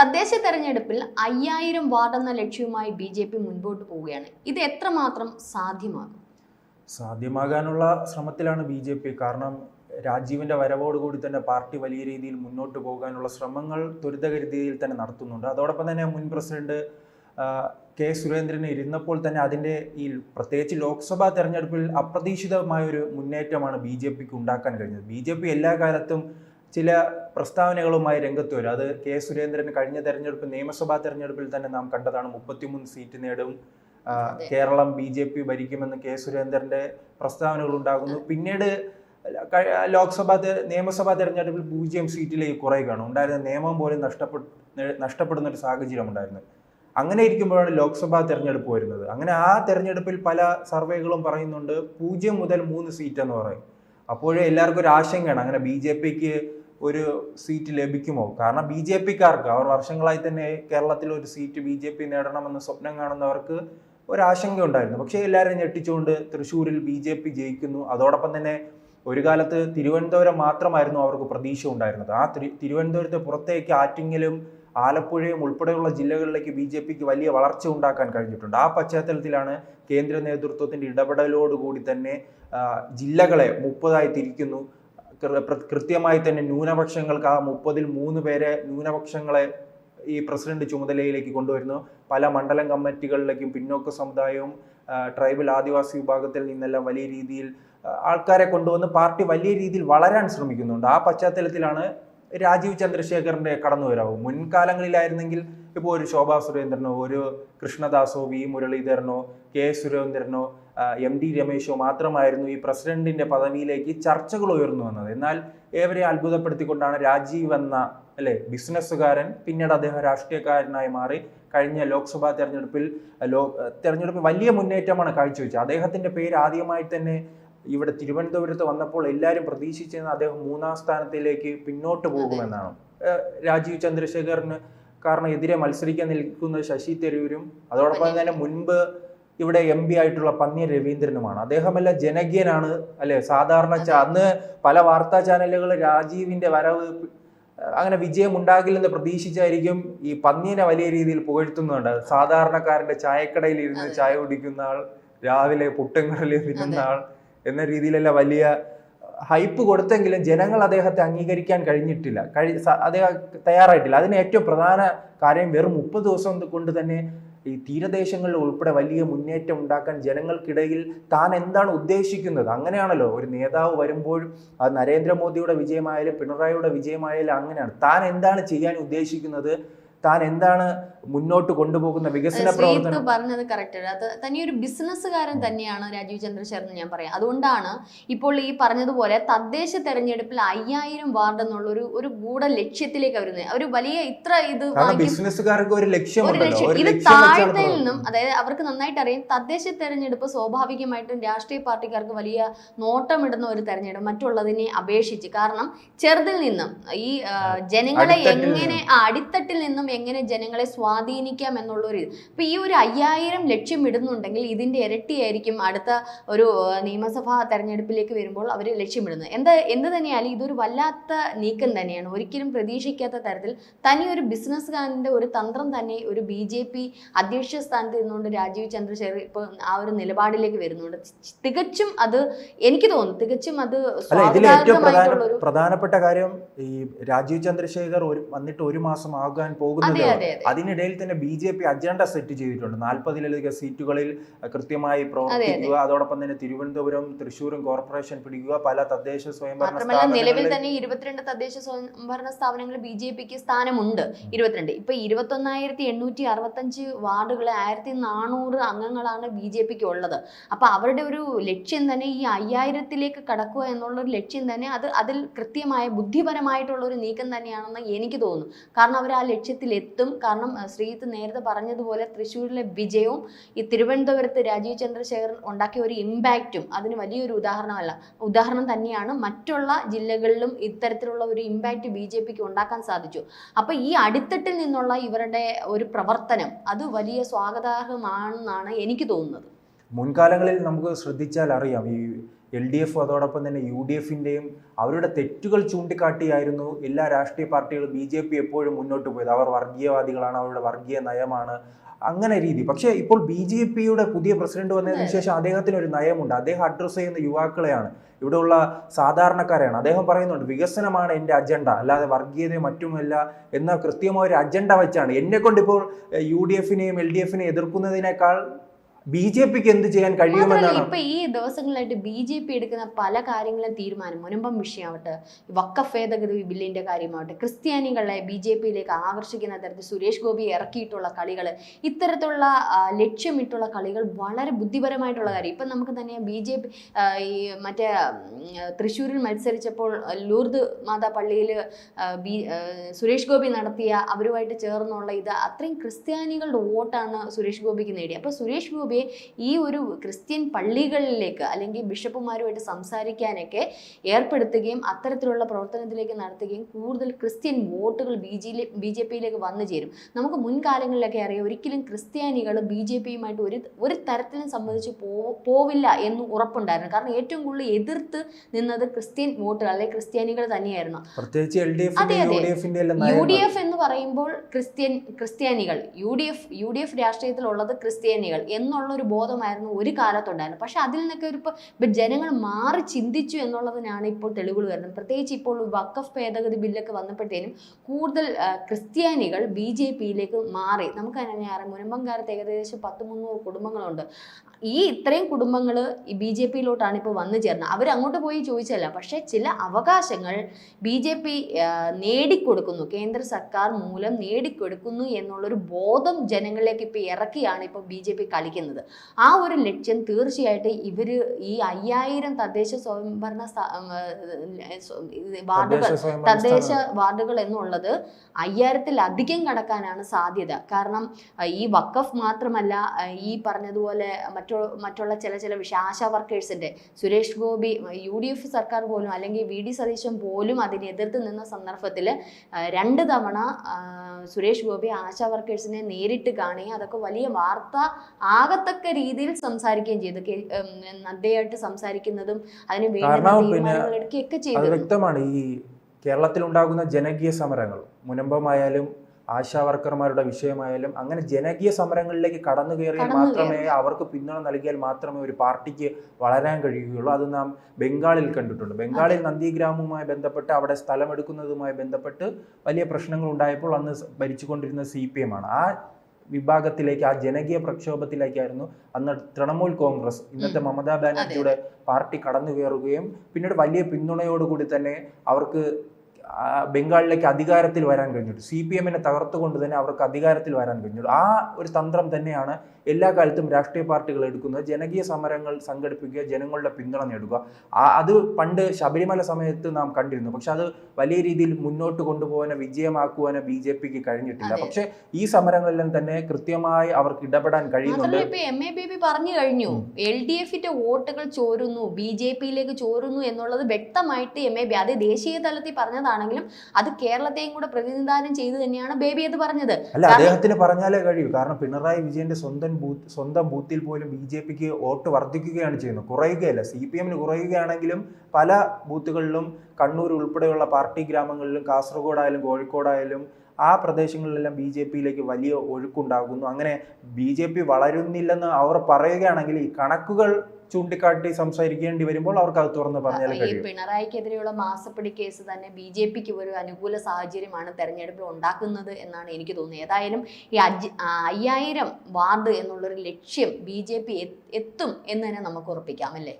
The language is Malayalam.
തദ്ദേശ തെരഞ്ഞെടുപ്പിൽ അയ്യായിരം വാർഡ് എന്ന ലക്ഷ്യവുമായി ബി ജെ പി മുൻപോട്ട് പോവുകയാണ്. ഇത് എത്രമാത്രം സാധ്യമാകും? സാധ്യമാകാനുള്ള ശ്രമത്തിലാണ് ബി ജെ പി. കാരണം രാജീവിന്റെ വരവോടുകൂടി തന്നെ പാർട്ടി വലിയ രീതിയിൽ മുന്നോട്ട് പോകാനുള്ള ശ്രമങ്ങൾ ത്വരിതഗതിയിൽ തന്നെ നടത്തുന്നുണ്ട്. അതോടൊപ്പം തന്നെ മുൻ പ്രസിഡന്റ് കെ സുരേന്ദ്രന് ഇരുന്നപ്പോൾ തന്നെ അതിന്റെ ഈ പ്രത്യേകിച്ച് ലോക്സഭാ തെരഞ്ഞെടുപ്പിൽ അപ്രതീക്ഷിതമായ ഒരു മുന്നേറ്റമാണ് ബി ജെ പിക്ക് ഉണ്ടാക്കാൻ കഴിഞ്ഞത്. ബി ജെ പി എല്ലാ കാലത്തും ചില പ്രസ്താവനകളുമായി രംഗത്ത് വരും. അത് കെ സുരേന്ദ്രൻ കഴിഞ്ഞ തെരഞ്ഞെടുപ്പ് നിയമസഭാ തെരഞ്ഞെടുപ്പിൽ തന്നെ നാം കണ്ടതാണ്. മുപ്പത്തിമൂന്ന് സീറ്റ് നേടും. കേരളം ബി ജെ പി ഭരിക്കുമെന്ന് കെ സുരേന്ദ്രന്റെ പ്രസ്താവനകൾ ഉണ്ടാകുന്നു. പിന്നീട് ലോക്സഭാ നിയമസഭാ തെരഞ്ഞെടുപ്പിൽ പൂജ്യം സീറ്റിലേക്ക് കുറയുകയാണ് ഉണ്ടായിരുന്ന നിയമം പോലും നഷ്ടപ്പെട്ട നഷ്ടപ്പെടുന്ന ഒരു സാഹചര്യം ഉണ്ടായിരുന്നു. അങ്ങനെ ഇരിക്കുമ്പോഴാണ് ലോക്സഭാ തെരഞ്ഞെടുപ്പ് വരുന്നത്. അങ്ങനെ ആ തെരഞ്ഞെടുപ്പിൽ പല സർവേകളും പറയുന്നുണ്ട് പൂജ്യം മുതൽ മൂന്ന് സീറ്റ് എന്ന് പറയും. അപ്പോഴേ എല്ലാവർക്കും ഒരു ആശങ്കയാണ്. അങ്ങനെ ബി ജെ പിക്ക് ഒരു സീറ്റ് ലഭിക്കുമോ? കാരണം ബി ജെ പിക്കാർക്ക് അവർ വർഷങ്ങളായി തന്നെ കേരളത്തിൽ ഒരു സീറ്റ് ബി ജെ പി നേടണമെന്ന് സ്വപ്നം കാണുന്നവർക്ക് ഒരാശങ്ക ഉണ്ടായിരുന്നു പക്ഷേ എല്ലാവരും ഞെട്ടിച്ചുകൊണ്ട് തൃശ്ശൂരിൽ ബി ജെ പി ജയിക്കുന്നു. അതോടൊപ്പം തന്നെ ഒരു കാലത്ത് തിരുവനന്തപുരം മാത്രമായിരുന്നു അവർക്ക് പ്രതീക്ഷ ഉണ്ടായിരുന്നത്. ആ തിരുവനന്തപുരത്തെ പുറത്തേക്ക് ആറ്റിങ്ങലും ആലപ്പുഴയും ഉൾപ്പെടെയുള്ള ജില്ലകളിലേക്ക് ബി ജെ പിക്ക് വലിയ വളർച്ച ഉണ്ടാക്കാൻ കഴിഞ്ഞിട്ടുണ്ട്. ആ പശ്ചാത്തലത്തിലാണ് കേന്ദ്ര നേതൃത്വത്തിന്റെ ഇടപെടലോടുകൂടി തന്നെ ജില്ലകളെ മുപ്പതായി തിരിക്കുന്നു. കൃത്യമായി തന്നെ ന്യൂനപക്ഷങ്ങൾക്ക് ആ മുപ്പതിൽ മൂന്ന് പേരെ ന്യൂനപക്ഷങ്ങളെ ഈ പ്രസിഡന്റ് ചുമതലയിലേക്ക് കൊണ്ടുവരുന്നു. പല മണ്ഡലം കമ്മിറ്റികളിലേക്കും പിന്നോക്ക സമുദായവും ട്രൈബൽ ആദിവാസി വിഭാഗത്തിൽ നിന്നെല്ലാം വലിയ രീതിയിൽ ആൾക്കാരെ കൊണ്ടുവന്ന് പാർട്ടി വലിയ രീതിയിൽ വളരാൻ ശ്രമിക്കുന്നുണ്ട്. ആ പശ്ചാത്തലത്തിലാണ് രാജീവ് ചന്ദ്രശേഖറിന്റെ കടന്നുവരവ്. മുൻകാലങ്ങളിലായിരുന്നെങ്കിൽ ഇപ്പോൾ ഒരു ശോഭാ സുരേന്ദ്രനോ ഒരു കൃഷ്ണദാസോ വി മുരളീധരനോ കെ സുരേന്ദ്രനോ എം ഡി രമേശോ മാത്രമായിരുന്നു ഈ പ്രസിഡന്റിന്റെ പദവിയിലേക്ക് ചർച്ചകൾ ഉയർന്നു വന്നത്. എന്നാൽ ഏവരെ അത്ഭുതപ്പെടുത്തിക്കൊണ്ടാണ് രാജീവ് എന്ന അല്ലെ ബിസിനസ്സുകാരൻ പിന്നീട് അദ്ദേഹം രാഷ്ട്രീയക്കാരനായി മാറി കഴിഞ്ഞ ലോക്സഭാ തെരഞ്ഞെടുപ്പിൽ ലോ തെരഞ്ഞെടുപ്പിൽ വലിയ മുന്നേറ്റമാണ് കാഴ്ചവെച്ചത്. അദ്ദേഹത്തിന്റെ പേര് ആദ്യമായി തന്നെ ഇവിടെ തിരുവനന്തപുരത്ത് വന്നപ്പോൾ എല്ലാവരും പ്രതീക്ഷിച്ചിരുന്ന അദ്ദേഹം മൂന്നാം സ്ഥാനത്തിലേക്ക് പിന്നോട്ട് പോകുമെന്നാണ്. രാജീവ് ചന്ദ്രശേഖറിന് കാരണം എതിരെ മത്സരിക്കാൻ നിൽക്കുന്ന ശശി തരൂരും അതോടൊപ്പം തന്നെ മുൻപ് ഇവിടെ എം പി ആയിട്ടുള്ള പന്നി രവീന്ദ്രനുമാണ്. അദ്ദേഹമല്ല ജനകീയനാണ് അല്ലെ? സാധാരണ അന്ന് പല വാർത്താ ചാനലുകൾ രാജീവിന്റെ വരവ് അങ്ങനെ വിജയം ഉണ്ടാകില്ലെന്ന് പ്രതീക്ഷിച്ചായിരിക്കും ഈ പന്നീനെ വലിയ രീതിയിൽ പുകഴ്ത്തുന്നുണ്ട്. സാധാരണക്കാരന്റെ ചായക്കടയിൽ ഇരുന്ന്. ചായ കുടിക്കുന്ന ആൾ രാവിലെ പുട്ടുങ്കറിൽ തിന്നുന്ന ആൾ എന്ന രീതിയിലല്ല വലിയ ഹൈപ്പ് കൊടുത്തെങ്കിലും ജനങ്ങൾ അദ്ദേഹത്തെ അംഗീകരിക്കാൻ കഴിഞ്ഞിട്ടില്ല. കഴി അദ്ദേഹം തയ്യാറായിട്ടില്ല. അതിന് ഏറ്റവും പ്രധാന കാര്യം വെറും മുപ്പത് ദിവസം കൊണ്ട് തന്നെ ഈ തീരദേശങ്ങളിൽ ഉൾപ്പെടെ വലിയ മുന്നേറ്റം ഉണ്ടാക്കാൻ ജനങ്ങൾക്കിടയിൽ താൻ എന്താണ് ഉദ്ദേശിക്കുന്നത്? അങ്ങനെയാണല്ലോ ഒരു നേതാവ് വരുമ്പോഴും അത് നരേന്ദ്രമോദിയുടെ വിജയമായാലും പിണറായിയുടെ വിജയമായാലും അങ്ങനെയാണ്. താൻ എന്താണ് ചെയ്യാൻ ഉദ്ദേശിക്കുന്നത്? താൻ എന്താണ് മുന്നോട്ട് കൊണ്ടുപോകുന്ന വികസന പ്രവർത്തനം? പറഞ്ഞത് കറക്റ്റ് അത് തനിയൊരു ബിസിനസ്സുകാരൻ തന്നെയാണ് രാജീവ് ചന്ദ്രശേഖർ എന്ന് ഞാൻ പറയാം. അതുകൊണ്ടാണ് ഇപ്പോൾ ഈ പറഞ്ഞതുപോലെ തദ്ദേശ തെരഞ്ഞെടുപ്പിൽ അയ്യായിരം വാർഡ് എന്നുള്ള ഒരു ഒരു ഗൂഢ ലക്ഷ്യത്തിലേക്ക് വരുന്നത് ഒരു വലിയ ഇത്ര ഇത് ബിസിനസ്സുകാർക്ക് ഒരു ലക്ഷ്യം. ഇത് താഴ്ത്തയിൽ. നിന്നും അതായത് അവർക്ക് നന്നായിട്ട് അറിയാം തദ്ദേശ തെരഞ്ഞെടുപ്പ് സ്വാഭാവികമായിട്ടും രാഷ്ട്രീയ പാർട്ടിക്കാർക്ക് വലിയ നോട്ടമിടുന്ന ഒരു തെരഞ്ഞെടുപ്പ് മറ്റുള്ളതിനെ അപേക്ഷിച്ച്. കാരണം ചെറുതിൽ നിന്നും ഈ ജനങ്ങളെ എങ്ങനെ ആ, അടിത്തട്ടിൽ നിന്നും എങ്ങനെ ജനങ്ങളെ സ്വാധീനിക്കാം എന്നുള്ളൊരു ഇപ്പൊ ഈ ഒരു അയ്യായിരം ലക്ഷ്യം ഇടുന്നുണ്ടെങ്കിൽ ഇതിന്റെ ഇരട്ടിയായിരിക്കും അടുത്ത ഒരു നിയമസഭാ തെരഞ്ഞെടുപ്പിലേക്ക് വരുമ്പോൾ അവർ ലക്ഷ്യമിടുന്നത് എന്താ എന്ത് തന്നെയായാലും ഇതൊരു വല്ലാത്ത നീക്കം തന്നെയാണ്. ഒരിക്കലും പ്രതീക്ഷിക്കാത്ത തരത്തിൽ തനിയൊരു ഒരു ബിസിനസ്സുകാരന്റെ ഒരു തന്ത്രം തന്നെ ഒരു ബി ജെ പി അധ്യക്ഷ സ്ഥാനത്ത് ഇരുന്നുകൊണ്ട് രാജീവ് ചന്ദ്രശേഖർ ഇപ്പോൾ ആ ഒരു നിലപാടിലേക്ക് വരുന്നുണ്ട്. തികച്ചും അത് എനിക്ക് തോന്നുന്നു തികച്ചും അത് പ്രധാനപ്പെട്ട കാര്യം ഈ രാജീവ് ചന്ദ്രശേഖർ ഒരു വന്നിട്ട് ഒരു മാസം ആകാൻ അതെ പോകുന്നത് അതെ അതെ അതിനിടയിൽ തന്നെ B J P agenda set ചെയ്തിട്ടുണ്ട്. നാൽപ്പതിലധികം സീറ്റുകളിൽ കൃത്യമായി പ്രവർത്തിക്കുക അതോടൊപ്പം തന്നെ തിരുവനന്തപുരം തൃശ്ശൂരും കോർപ്പറേഷൻ പിടിക്കുക പല തദ്ദേശ സ്വയംഭരണ നിലവിൽ സ്ഥാപനങ്ങളിൽ തന്നെ ഇരുപത്തിരണ്ട് തദ്ദേശ സ്വയംഭരണ സ്ഥാപനങ്ങൾ ബി ജെ പിക്ക് സ്ഥാനമുണ്ട് ഇരുപത്തിരണ്ട്. ഇപ്പൊ ഇരുപത്തൊന്നായിരത്തി എണ്ണൂറ്റി അറുപത്തഞ്ച് വാർഡുകളെ ആയിരത്തി നാനൂറ് അംഗങ്ങളാണ് ബി ജെ പിക്ക് ഉള്ളത് അപ്പൊ അവരുടെ ഒരു ലക്ഷ്യം തന്നെ ഈ അയ്യായിരത്തിലേക്ക് കടക്കുക എന്നുള്ള ഒരു ലക്ഷ്യം തന്നെ അത് അതിൽ കൃത്യമായ ബുദ്ധിപരമായിട്ടുള്ള ഒരു നീക്കം തന്നെയാണെന്ന് എനിക്ക് തോന്നുന്നു. കാരണം അവർ ആ ലക്ഷ്യത്തിൽ എത്തും കാരണം ശ്രീജിത്ത് നേരത്തെ പറഞ്ഞതുപോലെ തൃശ്ശൂരിലെ വിജയവും ഈ തിരുവനന്തപുരത്ത് രാജീവ് ചന്ദ്രശേഖരൻ ഉണ്ടാക്കിയ ഒരു ഇമ്പാക്റ്റും അതിന് വലിയൊരു ഉദാഹരണമല്ല. ഉദാഹരണം തന്നെയാണ് മറ്റുള്ള ജില്ലകളിലും ഇത്തരത്തിലുള്ള ഒരു ഇമ്പാക്റ്റ് ബി ജെ പിക്ക് ഉണ്ടാക്കാൻ സാധിച്ചു. അപ്പൊ ഈ അടിത്തട്ടിൽ നിന്നുള്ള ഇവരുടെ ഒരു പ്രവർത്തനം അത് വലിയ സ്വാഗതാർഹമാണെന്നാണ് എനിക്ക് തോന്നുന്നത്. മുൻകാലങ്ങളിൽ നമുക്ക് ശ്രദ്ധിച്ചാൽ അറിയാം ഈ എൽ ഡി എഫ് അതോടൊപ്പം തന്നെ യു ഡി എഫിന്റെയും അവരുടെ തെറ്റുകൾ ചൂണ്ടിക്കാട്ടിയായിരുന്നു എല്ലാ രാഷ്ട്രീയ പാർട്ടികളും ബി ജെ പി എപ്പോഴും മുന്നോട്ട് പോയത്. അവർ വർഗീയവാദികളാണ് അവരുടെ വർഗീയ നയമാണ് അങ്ങനെ രീതി. പക്ഷേ ഇപ്പോൾ ബി ജെ പിയുടെ പുതിയ പ്രസിഡന്റ് വന്നതിന് ശേഷം അദ്ദേഹത്തിന് ഒരു നയമുണ്ട്. അദ്ദേഹം അഡ്രസ്സ് ചെയ്യുന്ന യുവാക്കളെയാണ്. ഇവിടെയുള്ള സാധാരണക്കാരെയാണ്. അദ്ദേഹം പറയുന്നുണ്ട് വികസനമാണ് എന്റെ അജണ്ട അല്ലാതെ വർഗീയതയും മറ്റുമല്ല എന്ന കൃത്യമായ ഒരു അജണ്ട വെച്ചാണ്. എന്നെ കൊണ്ട് ഇപ്പോൾ യു ഡി എഫിനെയും എൽ ഡി എഫിനെയും എതിർക്കുന്നതിനേക്കാൾ ബി ജെ പിക്ക് എന്ത് ചെയ്യാൻ കഴിയുമെന്നാണ് ഇപ്പൊ ഈ ദിവസങ്ങളിലായിട്ട് ബി ജെ പി എടുക്കുന്ന പല കാര്യങ്ങളും തീരുമാനം മുനമ്പം വിഷയമാവട്ടെ വക്കഫ് ഭേദഗതി ബില്ലിന്റെ കാര്യമാവട്ടെ ക്രിസ്ത്യാനികളെ ബി ജെ പിയിലേക്ക് ആകർഷിക്കുന്ന തരത്തിൽ സുരേഷ് ഗോപി ഇറക്കിയിട്ടുള്ള കളികൾ ഇത്തരത്തിലുള്ള ലക്ഷ്യമിട്ടുള്ള കളികൾ വളരെ ബുദ്ധിപരമായിട്ടുള്ള കാര്യം. ഇപ്പം നമുക്ക് തന്നെ ബി ജെ പി ഈ മറ്റേ തൃശ്ശൂരിൽ മത്സരിച്ചപ്പോൾ ലൂർദ് മാതാ പള്ളിയിൽ ബി സുരേഷ് ഗോപി നടത്തിയ അവരുമായിട്ട് ചേർന്നുള്ള ഇത് അത്രയും ക്രിസ്ത്യാനികളുടെ വോട്ടാണ് സുരേഷ് ഗോപിക്ക് നേടിയത്. അപ്പോൾ സുരേഷ് ഗോപിയെ ഈ ഒരു ക്രിസ്ത്യൻ പള്ളികളിലേക്ക് അല്ലെങ്കിൽ ബിഷപ്പുമാരുമായിട്ട് സംസാരിക്കാനൊക്കെ ഏർപ്പെടുത്തുകയും അത്തരത്തിലുള്ള പ്രവർത്തനത്തിലേക്ക് നടത്തുകയും കൂടുതൽ ക്രിസ്ത്യൻ വോട്ടുകൾ ബി ജി ബി ജെ പിയിലേക്ക് വന്നു ചേരും. നമുക്ക് മുൻകാലങ്ങളിലൊക്കെ അറിയാം ഒരിക്കലും ക്രിസ്ത്യാനികൾ ബി ജെ പിയുമായിട്ട് ഒരു ഒരു തരത്തിലും സംബന്ധിച്ച് പോ പോവില്ല എന്ന് ഉറപ്പുണ്ടായിരുന്നു. കാരണം ഏറ്റവും കൂടുതൽ എതിർത്ത് നിന്നത് ക്രിസ്ത്യൻ വോട്ടുകൾ അല്ലെങ്കിൽ ക്രിസ്ത്യാനികൾ തന്നെയായിരുന്നു. അതെ, അതെ. യു ഡി എഫ് എന്ന് പറയുമ്പോൾ ക്രിസ്ത്യൻ ക്രിസ്ത്യാനികൾ. U D F U D F രാഷ്ട്രീയത്തിലുള്ളത് ക്രിസ്ത്യാനികൾ. എന്നുള്ള ഒരു ബോധമായിരുന്നു ഒരു കാലത്തുണ്ടായിരുന്നു പക്ഷെ അതിൽ നിന്നൊക്കെ ഒരു ഇപ്പൊ ഇപ്പൊ ജനങ്ങൾ മാറി ചിന്തിച്ചു എന്നുള്ളതിനാണ് ഇപ്പോൾ തെളിവുകൾ വരുന്നത്. പ്രത്യേകിച്ച് ഇപ്പോൾ വക്കഫ് ഭേദഗതി ബില്ലൊക്കെ വന്നപ്പോഴത്തേനും കൂടുതൽ ക്രിസ്ത്യാനികൾ ബി ജെ പിയിലേക്ക് മാറി. നമുക്ക് തന്നെ അറിയാം മുനമ്പങ്കാലത്ത് ഏകദേശം പത്ത് മുന്നൂറ് കുടുംബങ്ങളുണ്ട്. ഈ ഇത്രയും കുടുംബങ്ങൾ ബി ജെ പിയിലോട്ടാണ് ഇപ്പോൾ വന്നു ചേർന്നത്. അവർ അങ്ങോട്ട് പോയി ചോദിച്ചല്ല പക്ഷേ ചില അവകാശങ്ങൾ ബി ജെ പി നേടിക്കൊടുക്കുന്നു. കേന്ദ്ര സർക്കാർ മൂലം നേടിക്കൊടുക്കുന്നു എന്നുള്ളൊരു ബോധം ജനങ്ങളിലേക്ക് ഇപ്പോൾ ഇറക്കിയാണ് ഇപ്പോൾ ബി ജെ പി കളിക്കുന്നത്. ആ ഒരു ലക്ഷ്യം തീർച്ചയായിട്ടും ഇവർ ഈ അയ്യായിരം തദ്ദേശ സ്വയംഭരണ വാർഡുകൾ തദ്ദേശ. വാർഡുകൾ എന്നുള്ളത് അയ്യായിരത്തിലധികം കടക്കാനാണ് സാധ്യത കാരണം ഈ വക്കഫ് മാത്രമല്ല ഈ പറഞ്ഞതുപോലെ മറ്റു മറ്റുള്ള ചില ചില വിഷയ ASHA വർക്കേഴ്സിന്റെ Suresh Gopi U D F സർക്കാർ പോലും അല്ലെങ്കിൽ വി ഡി സതീശൻ പോലും അതിനെ എതിർത്ത് നിന്ന സന്ദർഭത്തിൽ രണ്ട് തവണ സുരേഷ് ഗോപി ആശാ വർക്കേഴ്സിനെ നേരിട്ട് കാണുകയും അതൊക്കെ വലിയ വാർത്ത ആകത്തക്ക രീതിയിൽ സംസാരിക്കുകയും ചെയ്തു. നദ്ദയായിട്ട് സംസാരിക്കുന്നതും അതിന് വേണ്ടി ചെയ്തു വ്യക്തമാണ്. ഈ കേരളത്തിൽ ഉണ്ടാകുന്ന ജനകീയ സമരങ്ങൾ മുനമ്പമായാലും ആശാ വർക്കർമാരുടെ വിഷയമായാലും അങ്ങനെ ജനകീയ സമരങ്ങളിലേക്ക് കടന്നു കയറിയാൽ മാത്രമേ അവർക്ക് പിന്തുണ നൽകിയാൽ മാത്രമേ ഒരു പാർട്ടിക്ക് വളരാൻ കഴിയുകയുള്ളൂ. അത് നാം ബംഗാളിൽ കണ്ടിട്ടുണ്ട്. ബംഗാളിൽ നന്ദിഗ്രാമവുമായി ബന്ധപ്പെട്ട് അവിടെ സ്ഥലമെടുക്കുന്നതുമായി ബന്ധപ്പെട്ട് വലിയ പ്രശ്നങ്ങൾ ഉണ്ടായപ്പോൾ അന്ന് ഭരിച്ചുകൊണ്ടിരുന്ന സി പി എം ആണ്. ആ വിഭാഗത്തിലേക്ക് ആ ജനകീയ പ്രക്ഷോഭത്തിലേക്കായിരുന്നു അന്ന് തൃണമൂൽ കോൺഗ്രസ്. ഇന്നത്തെ മമതാ ബാനർജിയുടെ പാർട്ടി കടന്നു കയറുകയും പിന്നീട് വലിയ പിന്തുണയോടുകൂടി തന്നെ അവർക്ക് ബംഗാളിലേക്ക് അധികാരത്തിൽ വരാൻ കഴിഞ്ഞിട്ടു. സി പി എമ്മിനെ തകർത്തുകൊണ്ട് തന്നെ അവർക്ക് അധികാരത്തിൽ വരാൻ കഴിഞ്ഞിട്ടു. ആ ഒരു തന്ത്രം തന്നെയാണ് എല്ലാ കാലത്തും രാഷ്ട്രീയ പാർട്ടികൾ എടുക്കുന്നത്. ജനകീയ സമരങ്ങൾ സംഘടിപ്പിക്കുക ജനങ്ങളുടെ പിന്തുണ നേടുക. അത് പണ്ട് ശബരിമല സമയത്ത് നാം കണ്ടിരുന്നു. പക്ഷെ അത് വലിയ രീതിയിൽ മുന്നോട്ട് കൊണ്ടുപോകാനോ വിജയമാക്കുവാനോ ബി ജെ പിക്ക് കഴിഞ്ഞിട്ടില്ല. പക്ഷെ ഈ സമരങ്ങളിലും തന്നെ കൃത്യമായി അവർക്ക് ഇടപെടാൻ കഴിയുന്നുണ്ട്. എം പറഞ്ഞു കഴിഞ്ഞു. എൽ ഡി എഫിന്റെ വോട്ടുകൾ ചോരുന്നു ബി ജെ പിയിലേക്ക് ചോരുന്നു എന്നുള്ളത് വ്യക്തമായിട്ട് എം എ ബി അത് ദേശീയ തലത്തിൽ പറഞ്ഞതാണെങ്കിലും അത് കേരളത്തെയും കൂടെ പ്രതിനിധാനം ചെയ്തു തന്നെയാണ് ബേബി അത് പറഞ്ഞത്. അല്ല അദ്ദേഹത്തിന് പറഞ്ഞാലേ കഴിയൂ. കാരണം പിണറായി വിജയന്റെ സ്വന്തം ബൂത്ത് സ്വന്തം ബൂത്തിൽ പോലും ബി ജെ പിക്ക് വോട്ട് വർദ്ധിക്കുകയാണ് ചെയ്യുന്നത്. കുറയുകയല്ല. സി പി എമ്മിന് കുറയുകയാണെങ്കിലും പല ബൂത്തുകളിലും കണ്ണൂർ ഉൾപ്പെടെയുള്ള പാർട്ടി ഗ്രാമങ്ങളിലും കാസർഗോഡായാലും കോഴിക്കോടായാലും ആ പ്രദേശങ്ങളിലെല്ലാം ബി ജെ പിയിലേക്ക് വലിയ ഒഴുക്കുണ്ടാകുന്നു. അങ്ങനെ ബി ജെ പി വളരുന്നില്ലെന്ന് അവർ പറയുകയാണെങ്കിൽ ഈ കണക്കുകൾ ചൂണ്ടിക്കാട്ടി സംസാരിക്കേണ്ടി വരുമ്പോൾ അവർക്ക് അത് തുറന്ന് പറഞ്ഞാൽ ഈ പിണറായിക്കെതിരെയുള്ള മാസപ്പടി കേസ് തന്നെ ബി ജെ പിക്ക് ഒരു അനുകൂല സാഹചര്യമാണ് തെരഞ്ഞെടുപ്പിൽ ഉണ്ടാക്കുന്നത് എന്നാണ് എനിക്ക് തോന്നുന്നത്. ഏതായാലും ഈ അയ്യായിരം വാർഡ് എന്നുള്ളൊരു ലക്ഷ്യം ബി ജെ പി എത്തും എന്ന് തന്നെ നമുക്ക് ഉറപ്പിക്കാം അല്ലേ?